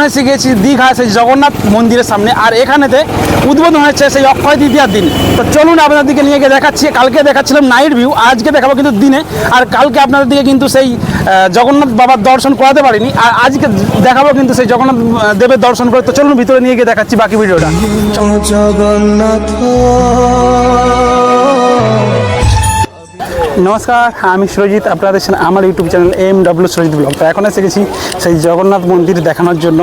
এখন এসে গেছি দীঘা, সেই জগন্নাথ মন্দিরের সামনে। আর এখানেতে উদ্বোধন হয়েছে সেই অক্ষয় তৃতীয়ার দিন। তো চলুন আপনাদেরকে নিয়ে গিয়ে দেখাচ্ছি। কালকে দেখাচ্ছিলাম নাইট ভিউ, আজকে দেখাবো কিন্তু দিনে। আর কালকে আপনাদের দিকে কিন্তু সেই জগন্নাথ বাবার দর্শন করাতে পারিনি। আর আজকে দেখাবো কিন্তু সেই জগন্নাথ দেবের দর্শন করে। তো চলুন ভিতরে নিয়ে গিয়ে দেখাচ্ছি বাকি ভিডিওটা। জগন্নাথ। নমস্কার, আমি সুরজিৎ আপনারা দেখছেন আমার YouTube channel M W Surajit vlog. তো এখন এসে গেছি সেই জগন্নাথ মন্দির দেখানোর জন্য,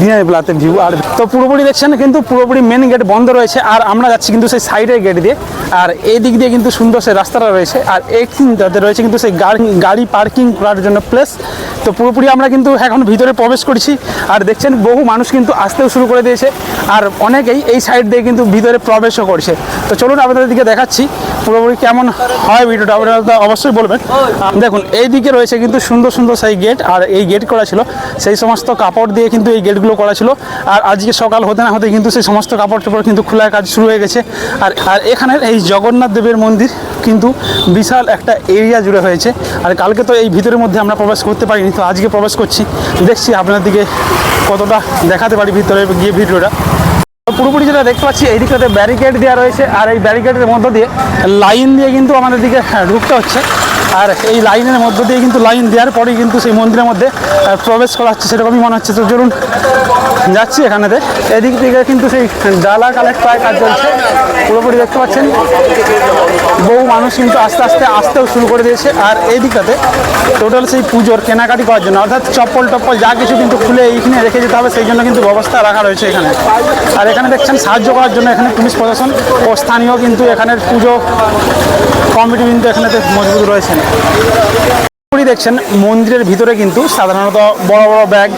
দিনের বেলাতে ভিউ আর তো পুরোপুরি দেখছেন, কিন্তু পুরোপুরি মেন গেট বন্ধ রয়েছে, আর আমরা যাচ্ছি কিন্তু সেই সাইডের গেট দিয়ে। আর এই দিক দিয়ে কিন্তু সুন্দর সেই রাস্তাটা রয়েছে, আর এই দিকটাতে রয়েছে কিন্তু সেই গাড়ি গাড়ি পার্কিং করার জন্য প্লেস তো পুরোপুরি আমরা কিন্তু এখন ভিতরে প্রবেশ করছি, আর দেখছেন বহু মানুষ কিন্তু আসতেও শুরু করে দিয়েছে, আর অনেকেই এই সাইড দিয়ে কিন্তু ভিতরে প্রবেশও করছে। তো চলুন আপনাদের দিকে দেখাচ্ছি পুরোপুরি কেমন হয় ভিডিওটা অবশ্যই বলবেন। দেখুন এই দিকে রয়েছে কিন্তু সুন্দর সুন্দর সেই গেট আর এই গেট করা ছিল সেই সমস্ত কাপড় দিয়ে কিন্তু এই গেটগুলো করা ছিল। আর আজকে সকাল হতে না হতে কিন্তু সেই সমস্ত কাপড় টাপড় কিন্তু খোলার কাজ শুরু হয়ে গেছে। আর আর এখানের এই জগন্নাথ দেবের মন্দির কিন্তু বিশাল একটা এরিয়া জুড়ে হয়েছে। আর কালকে তো এই ভিতরের মধ্যে আমরা প্রবেশ করতে পারিনি তো আজকে প্রবেশ করছি। দেখছি আপনার দিকে কতটা দেখাতে পারি ভিতরে গিয়ে ভিডিওটা। পুরোপুরি যেটা দেখতে পাচ্ছি এই দিকটাতে ব্যারিকেড দেওয়া রয়েছে আর এই ব্যারিকেডের মধ্য দিয়ে লাইন দিয়ে কিন্তু আমাদের দিকে হ্যাঁ, ঢুকতে হচ্ছে। আর এই লাইনের মধ্য দিয়ে কিন্তু লাইন দেওয়ার পরেই কিন্তু সেই মন্দিরের মধ্যে প্রবেশ করা হচ্ছে সেরকমই মনে হচ্ছে। তো চলুন যাচ্ছি এখানেতে। এদিক থেকে কিন্তু সেই ডালা কালেক্ট করার কাজ চলছে। পুরোপুরি দেখতে পাচ্ছেন। বহু মানুষ কিন্তু আস্তে আস্তে আসতেও শুরু করে দিয়েছে। আর এই দিকটাতে টোটাল সেই পুজোর কেনাকাটি করার জন্য, অর্থাৎ চপ্পল টপ্পল যা কিছু কিন্তু খুলে এইখানে রেখে যেতে হবে, সেই জন্য কিন্তু ব্যবস্থা রাখা রয়েছে এখানে। আর এখানে দেখছেন সাহায্য করার জন্য এখানে পুলিশ প্রশাসন ও স্থানীয় কিন্তু এখানের পুজো কমিটি কিন্তু এখানে মজবুত রয়েছেন Thank you. দেখছেন মন্দিরের ভিতরে কিন্তু সাধারণত বড় বড় ব্যাগ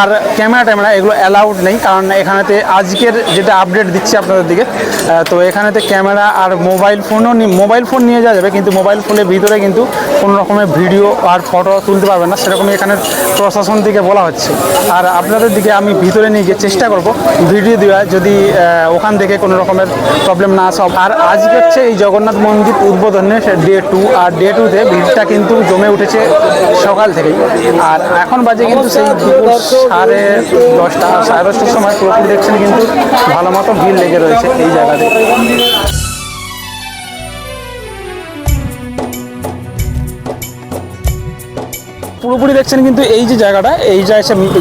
আর ক্যামেরা ট্যামেরা এগুলো অ্যালাউড নেই, কারণ এখানেতে আজকের যেটা আপডেট দিচ্ছি আপনাদের দিকে তো এখানেতে ক্যামেরা আর মোবাইল ফোনও মোবাইল ফোন নিয়ে যাওয়া যাবে, কিন্তু মোবাইল ফোনের ভিতরে কিন্তু কোনো রকমের ভিডিও আর ফটো তুলতে পারবেন না, সেরকমই এখানে প্রশাসন থেকে বলা হচ্ছে। আর আপনাদের দিকে আমি ভিতরে নিয়ে গিয়ে চেষ্টা করব ভিডিও দেওয়া যদি ওখান থেকে কোনো রকমের প্রবলেম না সব আর আজকে হচ্ছে এই জগন্নাথ মন্দির উদ্বোধনের ডে টু আর ডে টুতে ভিড়টা কিন্তু জমে উঠেছে সকাল থেকেই। আর এখন বাজে কিন্তু সেই দুপুর সাড়ে দশটা, সাড়ে দশটার সময় পুরোপুরি দেখছেন কিন্তু ভালো মতো ভিড় লেগে রয়েছে এই জায়গাতে। পুরোপুরি দেখছেন কিন্তু এই যে জায়গাটা, এই যে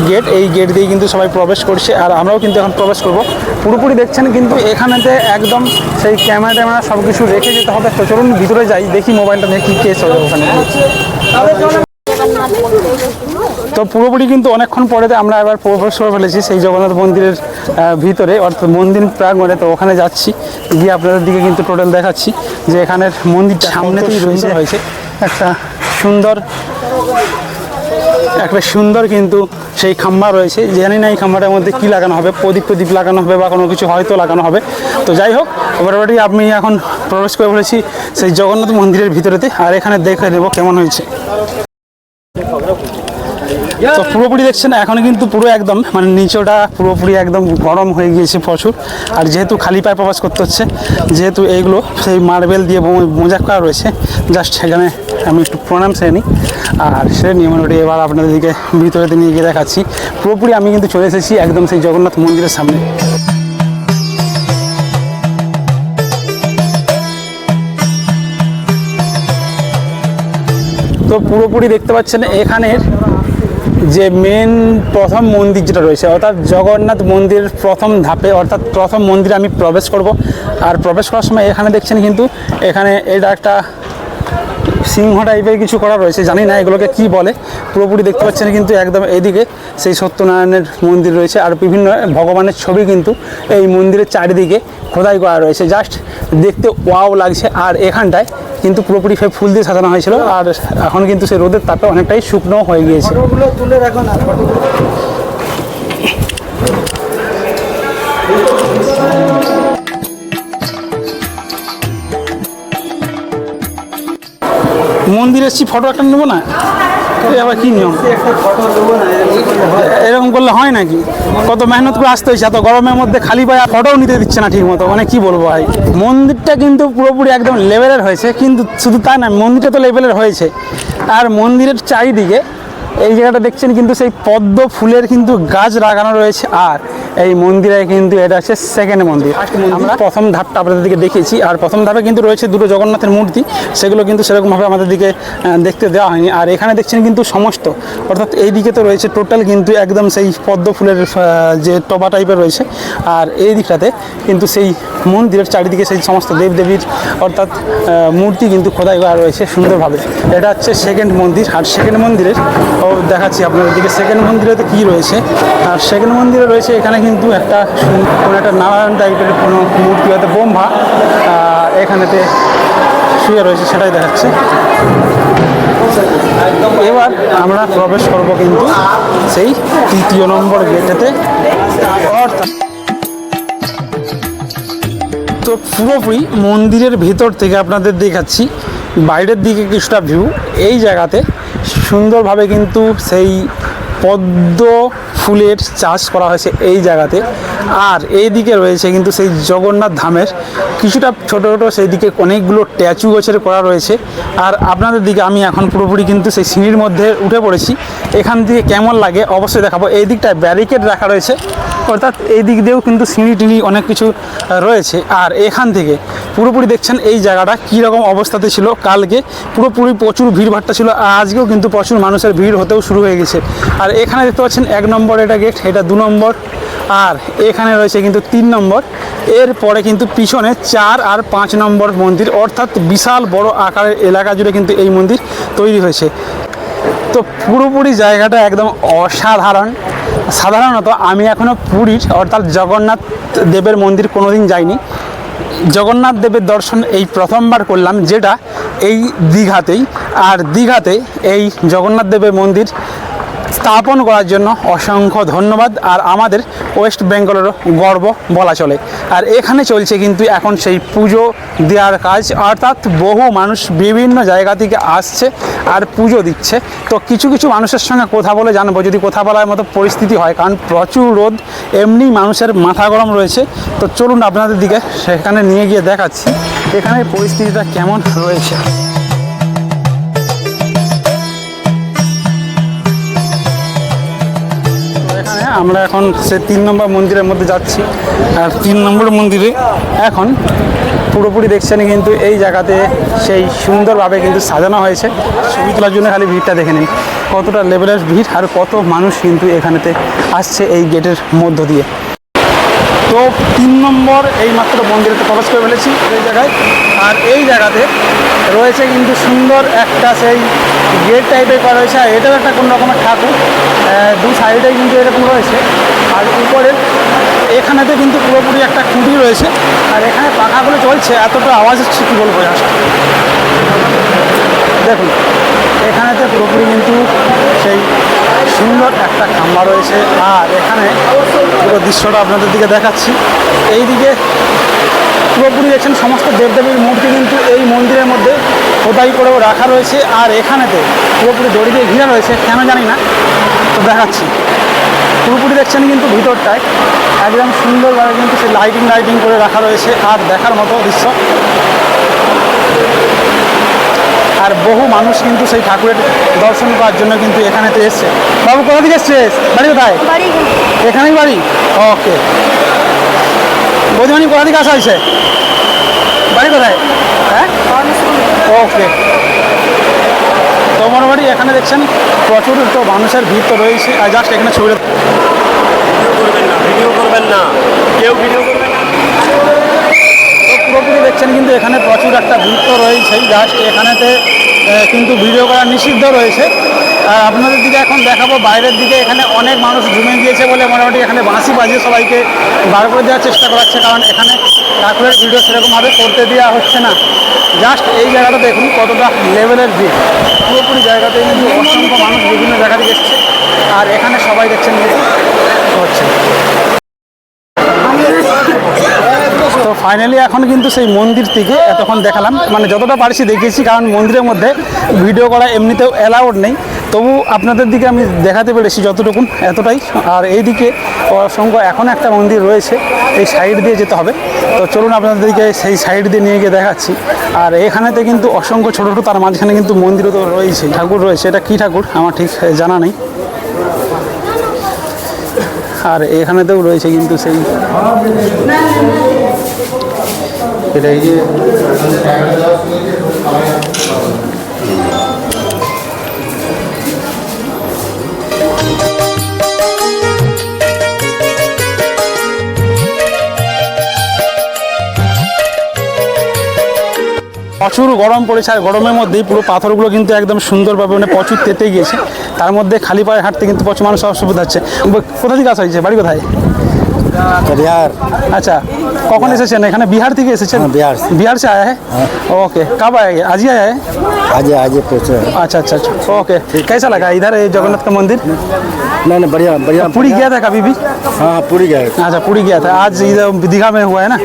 গেট এই গেট দিয়ে কিন্তু সবাই প্রবেশ করছে। আর আমরাও কিন্তু এখন প্রবেশ করব। পুরোপুরি দেখছেন কিন্তু এখানেতে একদম সেই ক্যামেরা ট্যামেরা সব কিছু রেখে যেতে হবে। তো চলুন ভিতরে যাই, দেখি মোবাইলটা নিয়ে কী কেস হবে ওখানে। তো পুরোপুরি কিন্তু অনেকক্ষণ পরে আমরা এবার প্রবেশ করে ফেলেছি সেই জগন্নাথ মন্দিরের ভিতরে। অর্থাৎ মন্দির প্রাঙ্গণে। তো ওখানে যাচ্ছি, গিয়ে আপনাদের দিকে কিন্তু টোটাল দেখাচ্ছি যে এখানের মন্দিরটা সামনেতেই রয়েছে। হয়েছে একটা সুন্দর একটা সুন্দর কিন্তু সেই খাম্বা রয়েছে। জানি না এই খাম্বাটার মধ্যে কী লাগানো হবে, প্রদীপ প্রদীপ লাগানো হবে বা কোনো কিছু হয়তো লাগানো হবে। তো যাই হোক, মোটামুটি আমি এখন প্রবেশ করে বলেছি সেই জগন্নাথ মন্দিরের ভিতরেতে, আর এখানে দেখে নেব কেমন হয়েছে। তো পুরোপুরি দেখছেন, এখন কিন্তু পুরো একদম মানে নিচটা পুরোপুরি একদম গরম হয়ে গিয়েছে প্রচুর। আর যেহেতু খালি পায়ে প্রবাস করতে হচ্ছে, যেহেতু এইগুলো, সেই মার্বেল দিয়ে মোজাক করা রয়েছে, জাস্ট সেখানে আমি একটু প্রণাম সেরে নিই। আর সে নিয়ে মোটামুটি এবার আপনাদেরকে ভিতরে নিয়ে গিয়ে দেখাচ্ছি। পুরোপুরি আমি কিন্তু চলে এসেছি একদম সেই জগন্নাথ মন্দিরের সামনে। তো পুরোপুরি দেখতে পাচ্ছেন, এখানের যে মেন প্রথম মন্দির যেটা রয়েছে, অর্থাৎ জগন্নাথ মন্দির প্রথম ধাপে, অর্থাৎ প্রথম মন্দিরে আমি প্রবেশ করব। আর প্রবেশ করার সময় এখানে দেখছেন কিন্তু এখানে এটা একটা সিংহ টাইপের কিছু করা রয়েছে, জানি না এগুলোকে কি বলে, পুরোপুরি দেখতে পাচ্ছেন কিন্তু একদম এদিকে সেই সত্যনারায়ণের মন্দির রয়েছে, আর বিভিন্ন ভগবানের ছবি কিন্তু এই মন্দিরের চারিদিকে খোদাই করা রয়েছে। জাস্ট দেখতে ওয়াও লাগছে, আর এখানটায় কিন্তু পুরোপুরি ফুল দিয়ে সাজানো হয়েছিল, আর এখন কিন্তু সেই রোদের তাপে অনেকটাই শুকনো হয়ে গিয়েছে। তুলে রাখো না মন্দিরে এসেছি ফটো একটা নেব না? আবার কি নিয়ম? এরকম করলে হয়? নাকি? কত মেহনত করে আসতে হয়েছে, এত গরমের মধ্যে খালি পায়ে ফটোও নিতে দিচ্ছে না ঠিক মতো মানে কি বলব ভাই? মন্দিরটা কিন্তু পুরোপুরি একদম লেভেলের হয়েছে, কিন্তু শুধু তাই না, মন্দিরটা তো লেভেলের হয়েছে। আর মন্দিরের চারিদিকে, এই জায়গাটা দেখছেন কিন্তু সেই পদ্ম ফুলের কিন্তু গাছ লাগানো রয়েছে। আর এই মন্দিরে কিন্তু এটা হচ্ছে সেকেন্ড মন্দির। আমরা প্রথম ধাপটা আপনাদের দিকে দেখিয়েছি আর প্রথম ধাপে কিন্তু রয়েছে দুটো জগন্নাথের মূর্তি। সেগুলো কিন্তু সেরকমভাবে আমাদের দিকে দেখতে দেওয়া হয়নি। আর এখানে দেখছেন কিন্তু সমস্ত অর্থাৎ এই দিকে তো রয়েছে টোটাল কিন্তু একদম সেই পদ্ম ফুলের যে টবা টাইপের রয়েছে। আর এই দিকটাতে কিন্তু সেই মন্দিরের চারিদিকে সেই সমস্ত দেবদেবীর অর্থাৎ মূর্তি কিন্তু খোদাই করা রয়েছে সুন্দরভাবে। এটা হচ্ছে সেকেন্ড মন্দির। আর সেকেন্ড মন্দিরের ও দেখাচ্ছি আপনাদের দিকে সেকেন্ড মন্দিরেতে কী রয়েছে? আর সেকেন্ড মন্দিরে রয়েছে এখানে কিন্তু একটা কোনো একটা নারায়ণ টাইপের কোনো মূর্তি হয়তো বোম্বা এখানেতে শুয়ে রয়েছে, সেটাই দেখাচ্ছে। এবার আমরা প্রবেশ করব কিন্তু সেই তৃতীয় নম্বর গেটেতে। অর্থাৎ তো পুরোপুরি মন্দিরের ভেতর থেকে আপনাদের দেখাচ্ছি, বাইরের দিকে কিছুটা ভিউ এই জায়গাতে সুন্দরভাবে কিন্তু সেই পদ্ম ফুলের চাষ করা হয়েছে এই জায়গাতে। আর এই দিকে রয়েছে কিন্তু সেই জগন্নাথ ধামের কিছুটা ছোট ছোট সেই দিকে অনেকগুলো ট্যাচু গোছের করা রয়েছে। আর আপনাদের দিকে আমি এখন পুরোপুরি কিন্তু সেই সিঁড়ির মধ্যে উঠে পড়েছি। এখান থেকে কেমন লাগে অবশ্যই দেখাবো। এই দিকটায় ব্যারিকেড রাখা রয়েছে। অর্থাৎ এই দিক দিয়েও কিন্তু সিঁড়ি টিড়ি অনেক কিছু রয়েছে। আর এখান থেকে পুরোপুরি দেখছেন এই জায়গাটা কী রকম অবস্থাতে ছিল কালকে। পুরোপুরি প্রচুর ভিড়ভাট্টা ছিল। আজকেও কিন্তু প্রচুর মানুষের ভিড় হতেও শুরু হয়ে গেছে। আর এখানে দেখতে পাচ্ছেন এক নম্বর এটা গেট এটা দু নম্বর। আর এখানে রয়েছে কিন্তু তিন নম্বর। এরপরে কিন্তু পিছনে চার আর পাঁচ নম্বর মন্দির, অর্থাৎ বিশাল বড় আকারের এলাকা জুড়ে কিন্তু এই মন্দির তৈরি হয়েছে। তো পুরোপুরি জায়গাটা একদম অসাধারণ। সাধারণত আমি এখনও পুরীর, অর্থাৎ জগন্নাথ দেবের মন্দির কোনোদিন যাইনি। জগন্নাথ দেবের দর্শন এই প্রথমবার করলাম, যেটা এই দীঘাতেই। আর দীঘাতে এই জগন্নাথ দেবের মন্দির স্থাপন করার জন্য অসংখ্য ধন্যবাদ। আর আমাদের ওয়েস্ট বেঙ্গলেরও গর্ব বলা চলে। আর এখানে চলছে কিন্তু এখন সেই পুজো দেওয়ার কাজ। অর্থাৎ বহু মানুষ বিভিন্ন জায়গা থেকে আসছে আর পুজো দিচ্ছে। তো কিছু কিছু মানুষের সঙ্গে কথা বলে জানব। যদি কথা বলার মতো পরিস্থিতি হয়, কারণ প্রচুর রোদ, এমনি মানুষের মাথা গরম রয়েছে। তো চলুন আপনাদের দিকে সেখানে নিয়ে গিয়ে দেখাচ্ছি। এখানে পরিস্থিতিটা কেমন রয়েছে? আমরা এখন সে তিন নম্বর মন্দিরের মধ্যে যাচ্ছি। আর তিন নম্বর মন্দিরে এখন পুরোপুরি দেখছেন কিন্তু এই জায়গাতে সেই সুন্দরভাবে কিন্তু সাজানো হয়েছে। ছবি তোলার জন্য খালি ভিড়টা দেখে নিন, কতটা লেভেলের ভিড় আর কত মানুষ কিন্তু এখানেতে আসছে এই গেটের মধ্য দিয়ে। তো তিন নম্বর এই মাত্র মন্দিরেতে প্রবেশ করে ফেলেছি এই জায়গায়। আর এই জায়গাতে রয়েছে কিন্তু সুন্দর একটা সেই গেট টাইপের করা রয়েছে আর এটাও একটা কোন রকমের ঠাকুর। দু সাইডে কিন্তু এরকম রয়েছে। আর উপরে এখানেতে কিন্তু পুরোপুরি একটা খুঁটি রয়েছে, আর এখানে পাখাগুলো চলছে, এতটা আওয়াজ হচ্ছে কী বলব জাস্ট দেখুন এখানেতে পুরোপুরি কিন্তু সেই সুন্দর একটা খাম্বা রয়েছে। আর এখানে পুরো দৃশ্যটা আপনাদের দিকে দেখাচ্ছি। এই দিকে পুরোপুরি দেখছেন সমস্ত দেবদেবীর মূর্তি কিন্তু এই মন্দিরের মধ্যে খোদাই করেও রাখা রয়েছে। আর এখানেতে পুরোপুরি দড়ি দিয়ে ঘিরে রয়েছে, কেন জানি না। তো দেখাচ্ছি। পুরোপুরি দেখছেন কিন্তু ভিতরটায় একদম সুন্দরভাবে কিন্তু সেই লাইটিং লাইটিং করে রাখা রয়েছে। আর দেখার মতো দৃশ্য। আর বহু মানুষ কিন্তু সেই ঠাকুরের দর্শন করার জন্য কিন্তু এখানেতে এসছে। বাবু কোথা থেকে এসছিস বাড়ি কোথায়? এখানেই বাড়ি? ওকে। বৌদিমানি কোথা থেকে আসা হয়েছে? বাড়ি কোথায়? হ্যাঁ? ওকে। তো মোটামুটি এখানে দেখছেন? প্রচুর তো মানুষের ভিড় তো রয়েছে। আর জাস্ট এখানে ছবি করবেন না ভিডিও করবেন না কেউ ভিডিও করবেন না তো দেখছেন কিন্তু এখানে প্রচুর একটা তো রয়েছেই জাস্ট এখানেতে কিন্তু ভিডিও করা নিষিদ্ধ রয়েছে। আর আপনাদের দিকে এখন দেখাবো, বাইরের দিকে এখানে অনেক মানুষ জমে গিয়েছে বলে মোটামুটি এখানে বাঁশি বাজিয়ে সবাইকে বার করে দেওয়ার চেষ্টা করাচ্ছে। কারণ এখানে ঠাকুরের ভিডিও সেরকমভাবে করতে দেওয়া হচ্ছে না। জাস্ট এই জায়গাটা দেখুন, কতটা লেভেলের ভিড় পুরোপুরি জায়গাতে কিন্তু অসংখ্য মানুষ বিভিন্ন জায়গা থেকে এসছে। আর এখানে সবাই দেখছেন হচ্ছে তো ফাইনালি এখন কিন্তু সেই মন্দির থেকে এতক্ষণ দেখালাম। মানে যতটা পারছি দেখিয়েছি, কারণ মন্দিরের মধ্যে ভিডিও করা এমনিতেও অ্যালাউড নেই। তবু আপনাদের দিকে আমি দেখাতে পেরেছি যতটুকুন, এতটাই। আর এইদিকে অসংখ্য এখন একটা মন্দির রয়েছে, এই সাইড দিয়ে যেতে হবে। তো চলুন আপনাদেরকে সেই সাইড দিয়ে নিয়ে গিয়ে দেখাচ্ছি। আর এখানেতে কিন্তু অসংখ্য ছোটো ছোটো, তার মাঝখানে কিন্তু মন্দিরও তো রয়েছে, ঠাকুর রয়েছে। এটা কী ঠাকুর? আমার ঠিক জানা নেই। আর এখানেতেও রয়েছে কিন্তু সেই সেটা প্রচুর গরম পড়েছে আর গরমের মধ্যেই পুরো পাথরগুলো কিন্তু একদম সুন্দরভাবে মানে প্রচুর তেতে গিয়েছে। তার মধ্যে খালি পায়ে হাঁটতে কিন্তু প্রচুর মানুষ অসুবিধা হচ্ছে। কোথা থেকে আসা হয়েছে? বাড়ি কোথায়? আচ্ছা। कौन এসেছেন এখানে বিহার থেকে এসেছেন हाँ, बिहार से। बिहार से आया है ओके कब आए आज ही आया है आज आज पहुँचे हैं। अच्छा अच्छा अच्छा ओके कैसा लगा इधर ये जगन्नाथ का मंदिर नहीं नहीं बढ़िया बढ़िया पूरी गया था कभी भी हाँ हाँ, पूरी गए अच्छा पूरी गया था आज इधर दीघा में हुआ है ना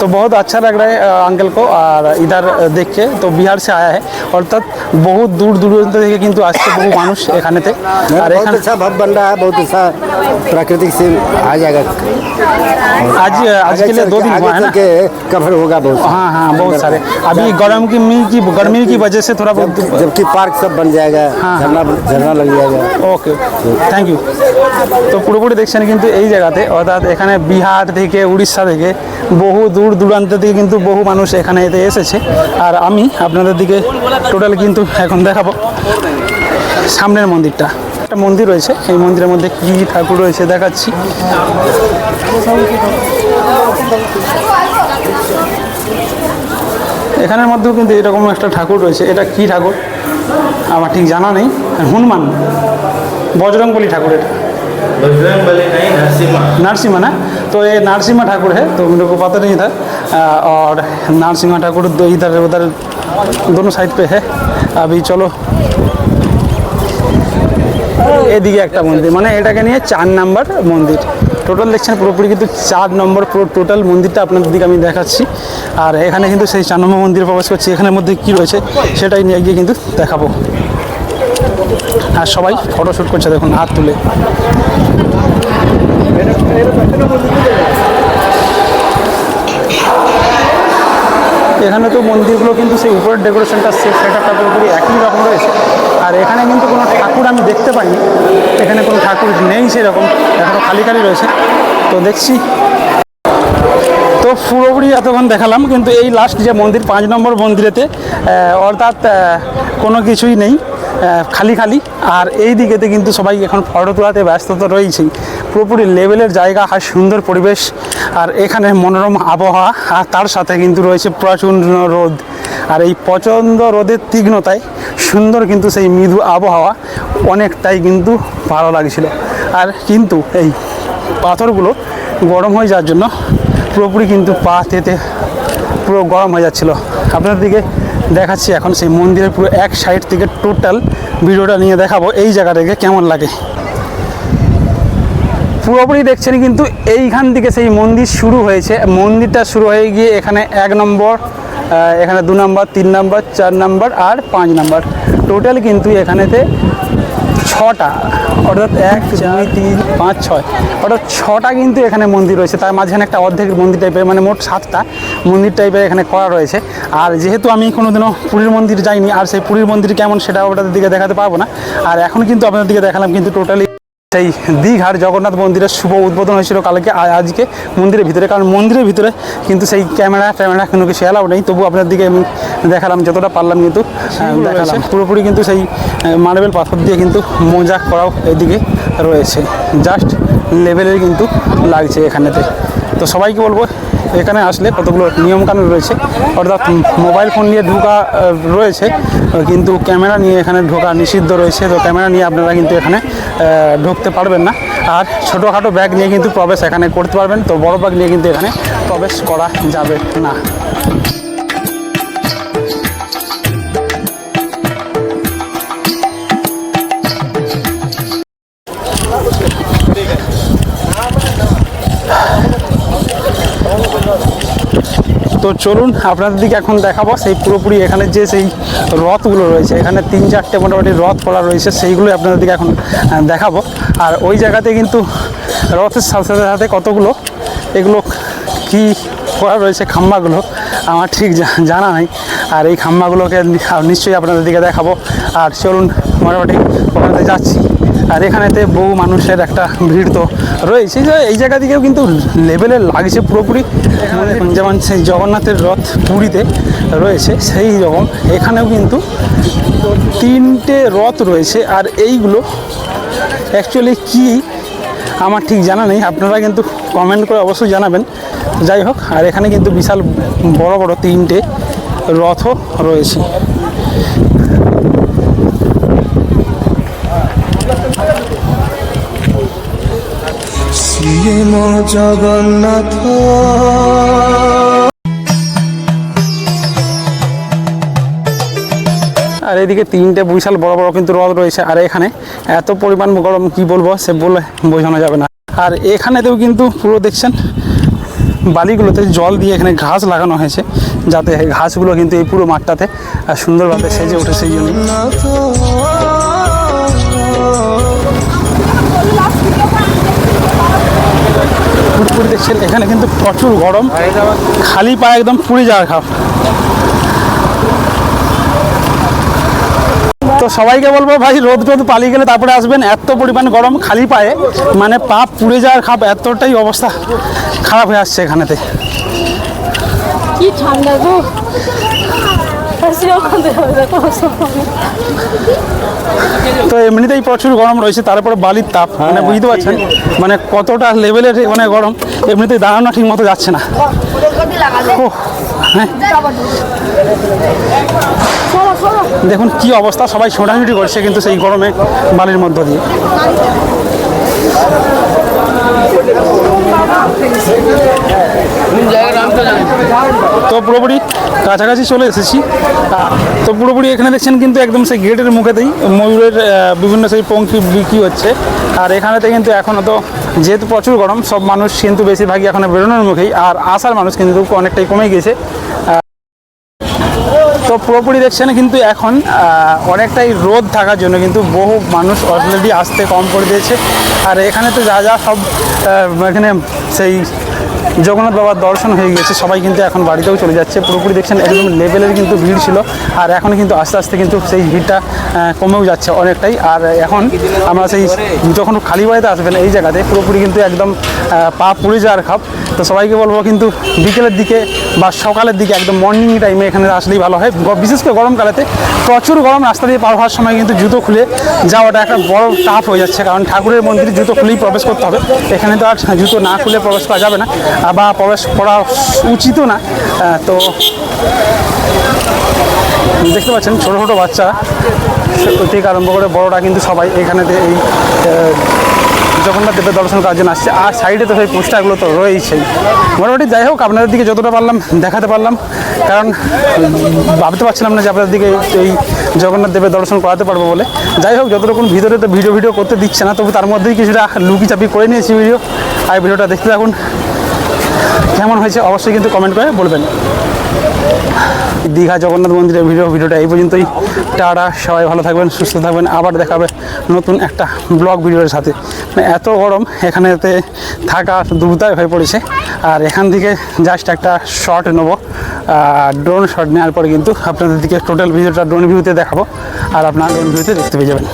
तो बहुत अच्छा लग रहा है अ, अंकल को और इधर अ, देख के तो बिहार से आया है অর্থাৎ বহুত দূর দূরান্ত থেকে কিন্তু আসছে বহু মানুষ এখানেতে नहीं, আর बहुत এখানে अच्छा भवन बन रहा है बहुत अच्छा प्राकृतिक सीन आ जाएगा आज आज के लिए चल दो के- दिन आगे हुआ है चल ना के कवर होगा बहुत हाँ हाँ बहुत सारे अभी गर्म की मी की गर्मी की वजह से थोड़ा बहुत जब- जबकि पार्क सब बन जाएगा हाँ, झरना झरना लग जाएगा ওকে থ্যাংক ইউ তো পুরোপুরি দেখছেন কিন্তু এই জায়গাতে অর্থাৎ এখানে বিহার থেকে উড়িষ্যা থেকে বহু দূর দূরান্ত থেকে কিন্তু বহু মানুষ এখানে এতে এসেছে আর আমি আপনাদের দিকে টোটাল কিন্তু এখন দেখাবো সামনের মন্দিরটা একটা মন্দির রয়েছে এই মন্দিরের মধ্যে কী কী ঠাকুর রয়েছে দেখাচ্ছি এখানের মধ্যেও কিন্তু এরকম একটা ঠাকুর রয়েছে এটা কী ঠাকুর আমার ঠিক জানা নেই হনুমান बजरंग ठाकुर है बजरंग बली नहीं नरसिम्हा नरसिम्हा ना तो ये नरसिम्हा ठाकुर है तो मेरे को पता नहीं था आ, और नरसिम्हा ठाकुर दो इधर उधर दोनों साइड पे है अभी चलो এদিকে একটা মন্দির। মানে এটাকে নিয়ে চার নাম্বার মন্দির। টোটাল দেখছেন পুরোপুরি কিন্তু চার নম্বর পুরো টোটাল মন্দিরটা আপনাদের দিকে আমি দেখাচ্ছি। আর এখানে কিন্তু সেই চার নম্বর মন্দিরে প্রবেশ করছি। এখানের মধ্যে কী রয়েছে সেটাই নিয়ে গিয়ে কিন্তু দেখাবো। আর সবাই ফটোশ্যুট করছে দেখুন, হাত তুলে। এখানে তো মন্দিরগুলো কিন্তু সেই উপরের ডেকোরেশনটা সেটা পুরোপুরি একই রকম রয়েছে। আর এখানে কিন্তু কোনো ঠাকুর আমি দেখতে পাইনি। এখানে কোনো ঠাকুর নেই সেরকম এখনও খালি খালি রয়েছে। তো দেখছি। তো পুরোপুরি এতক্ষণ দেখালাম, কিন্তু এই লাস্ট যে মন্দির, পাঁচ নম্বর মন্দিরেতে অর্থাৎ কোনো কিছুই নেই খালি খালি আর এই দিকেতে কিন্তু সবাই এখন ফটো তোলাতে ব্যস্ত তো রয়েছেই। পুরোপুরি লেভেলের জায়গা আর সুন্দর পরিবেশ। আর এখানে মনোরম আবহাওয়া, আর তার সাথে কিন্তু রয়েছে প্রচণ্ড রোদ। আর এই প্রচণ্ড রোদের তীক্ষ্ণতায় সুন্দর কিন্তু সেই মৃদু আবহাওয়া অনেকটাই কিন্তু ভালো লাগছিল। আর কিন্তু এই পাথরগুলো গরম হয়ে যাওয়ার জন্য পুরোপুরি কিন্তু পা তেতে পুরো গরম হয়ে যাচ্ছিল। আপনার দিকে দেখাচ্ছি এখন সেই মন্দিরের পুরো এক সাইড থেকে টোটাল ভিডিওটা নিয়ে দেখাবো। এই জায়গা থেকে কেমন লাগে? পুরোপুরি দেখছেন কিন্তু এইখান থেকে সেই মন্দির শুরু হয়েছে। মন্দিরটা শুরু হয়ে গিয়ে এখানে এক নম্বর এখানে দু নম্বর তিন নম্বর চার নম্বর আর পাঁচ নম্বর। টোটাল কিন্তু এখানেতে ছটা অর্থাৎ এক দুই তিন পাঁচ ছয়। অর্থাৎ ছটা কিন্তু এখানে মন্দির রয়েছে তার মাঝখানে একটা অর্ধেক মন্দির টাইপের মানে মোট সাতটা মন্দির টাইপের এখানে করা রয়েছে। আর যেহেতু আমি কোনোদিনও পুরীর মন্দির যাইনি আর সেই পুরীর মন্দির কেমন সেটা ওটার দিকে দেখাতে পারব না। আর এখন কিন্তু আপনাদের দিকে দেখালাম কিন্তু টোটালি সেই দীঘার জগন্নাথ মন্দিরের শুভ উদ্বোধন হয়েছিল কালকে আজকে মন্দিরের ভিতরে। কারণ মন্দিরের ভিতরে কিন্তু সেই ক্যামেরা ট্যামেরা কোনো কিছু অ্যালাউ নেই। তবু আপনার দিকে আমি দেখালাম যতটা পারলাম কিন্তু দেখালাম। পুরোপুরি কিন্তু সেই মার্বেল পাথর দিয়ে কিন্তু মজা করাও এদিকে রয়েছে। জাস্ট লেভেলের কিন্তু লাগছে এখানেতে। তো সবাইকে বলব এখানে আসলে কতগুলো নিয়মকানুন রয়েছে, অর্থাৎ মোবাইল ফোন নিয়ে ঢোকা রয়েছে কিন্তু ক্যামেরা নিয়ে এখানে ঢোকা নিষিদ্ধ রয়েছে, তো ক্যামেরা নিয়ে আপনারা কিন্তু এখানে ঢুকতে পারবেন না। আর ছোটোখাটো ব্যাগ নিয়ে কিন্তু প্রবেশ এখানে করতে পারবেন, তো বড় ব্যাগ নিয়ে কিন্তু এখানে প্রবেশ করা যাবে না। চলুন আপনাদের দিকে এখন দেখাবো। সেই পুরোপুরি এখানে যে সেই রথগুলো রয়েছে, এখানে তিন চারটে মোটামুটি রথ করা রয়েছে, সেইগুলো আপনাদের দিকে এখন দেখাবো। আর ওই জায়গাতে কিন্তু রথের সাথে সাথে সাথে কতগুলো, এগুলো কি করা রয়েছে, খাম্বাগুলো, আমার ঠিক জানা নাই। আর এই খাম্বাগুলোকে নিশ্চয়ই আপনাদের দিকে দেখাবো। আর চলুন, মোটামুটি ওখানে যাচ্ছি। আর এখানেতে বহু মানুষের একটা ভিড় তো রয়েছে। যে, এই জায়গা দিকেও কিন্তু লেভেলে লাগছে পুরোপুরি। যেমন সেই জগন্নাথের রথ পুরীতে রয়েছে, সেই রকম। এখানেও কিন্তু তিনটে রথ রয়েছে, আর এইগুলো অ্যাকচুয়ালি কি? আমার ঠিক জানা নেই, আপনারা কিন্তু কমেন্ট করে অবশ্যই জানাবেন। যাই হোক, আর এখানে কিন্তু বিশাল বড় বড় তিনটে রথও রয়েছে। সিয়ে মো জগন্নাথ। আর এদিকে তিনটে বিশাল বড় বড় কিন্তু রথ রয়েছে। আর এখানে এত পরিমাণ গরম কি বলব, সে বলে বোঝানো যাবে না। আর এখানেতেও কিন্তু পুরো দেখছেন, বালিগুলোতে জল দিয়ে এখানে ঘাস লাগানো হয়েছে, যাতে ঘাসগুলো কিন্তু এই পুরো মাঠটাতে সুন্দরভাবে সেজে ওঠে সেই জন্য। পুরোপুরি দেখছেন এখানে কিন্তু প্রচুর গরম। খালি পায়ে একদম পুড়ে যাওয়ার খাপ। তো সবাইকে বলব ভাই, রোদ টোদ পালিয়ে গেলে তারপরে আসবেন। এত পরিমাণ গরম খালি পায়ে। মানে পা পুড়ে যাওয়ার খাপ, এতটাই অবস্থা খারাপ হয়ে আসছে এখানেতে। কি ঠান্ডা তো এমনিতেই প্রচুর গরম রয়েছে তারপরে বালির তাপ মানে বুঝতে পারছেন? মানে কতটা লেভেলের মানে গরম এমনিতেই দাঁড়ানো ঠিক মতো যাচ্ছে না। হ্যাঁ। দেখুন কি অবস্থা সবাই ছোটাছুটি করছে কিন্তু সেই গরমে বালির মধ্য দিয়ে। তো পুরোপুরি কাছাকাছি চলে এসেছি। তো পুরোপুরি এখানে দেখছেন কিন্তু একদম সেই গেটের মুখেতেই ময়ূরের বিভিন্ন সেই পঙ্ক্তি বিক্রি হচ্ছে। আর এখানেতে কিন্তু এখনও তো যেহেতু প্রচুর গরম, সব মানুষ কিন্তু বেশিরভাগই এখন বেরোনোর মুখেই। আর আসার মানুষ কিন্তু অনেকটাই কমে গেছে তো পুরোপুরি দেখছেন কিন্তু এখন অনেকটাই রোদ থাকার জন্য কিন্তু বহু মানুষ অলরেডি আসতে কম করে দিয়েছে। আর এখানে তো যা যা সব এখানে সেই জগন্নাথ বাবার দর্শন হয়ে গেছে সবাই কিন্তু এখন বাড়িতেও চলে যাচ্ছে। পুরোপুরি দেখছেন একদম লেভেলের কিন্তু ভিড় ছিল, আর এখন কিন্তু আস্তে আস্তে কিন্তু সেই ভিড়টা কমেও যাচ্ছে অনেকটাই। আর এখন আমরা সেই যখন খালি বাড়িতে আসবেন এই জায়গাতে, পুরোপুরি কিন্তু একদম পা পুড়ে যাওয়ার খাপ। তো সবাইকে বলব কিন্তু বিকেলের দিকে বা সকালের দিকে একদম মর্নিং টাইমে এখানে আসলেই ভালো হয়। বিশেষ করে গরমকালেতে প্রচুর গরম, রাস্তা দিয়ে পার হওয়ার সময় কিন্তু জুতো খুলে যাওয়াটা একটা বড় টাফ হয়ে যাচ্ছে, কারণ ঠাকুরের মন্দিরে জুতো খুলেই প্রবেশ করতে হবে। এখানে তো আর জুতো না খুলে প্রবেশ করা যাবে না। বা প্রবেশ করা উচিতও না। তো দেখতে পাচ্ছেন ছোটো ছোটো বাচ্চা থেকে আরম্ভ করে বড়রা কিন্তু সবাই এখানেতে এই জগন্নাথ দেবের দর্শন করার জন্য আসছে। আর সাইডে তো সেই পোস্টারগুলো তো রয়েছেই। মোটামুটি যাই হোক, আপনাদের দিকে যতটা পারলাম, দেখাতে পারলাম। কারণ ভাবতে পারছিলাম না যে আপনাদের দিকে এই জগন্নাথ দেবের দর্শন করাতে পারব বলে। যাই হোক যতটুকু ভিতরে তো ভিডিও ভিডিও করতে দিচ্ছে না, তবু তার মধ্যেই কিছুটা লুকি চাপি করে নিয়েছি ভিডিও। আর ভিডিওটা দেখতে থাকুন। কেমন হয়েছে অবশ্যই কিন্তু কমেন্ট করে বলবেন। দীঘা জগন্নাথ মন্দিরের ভিডিও ভিডিওটা এই পর্যন্তই। টাটা, সবাই ভালো থাকবেন, সুস্থ থাকবেন। আবার দেখাবে নতুন একটা ব্লগ ভিডিওর সাথে। মানে এত গরম, এখানেতে থাকা দুর্দায় হয়ে পড়েছে। আর এখান থেকে জাস্ট একটা শর্ট নেব। ড্রোন শট নেওয়ার পরে কিন্তু আপনাদের দিকে টোটাল ভিডিওটা ড্রোন ভিউতে দেখাবো। আর আপনার ড্রোন ভিউতে দেখতে পেয়ে যাবেন।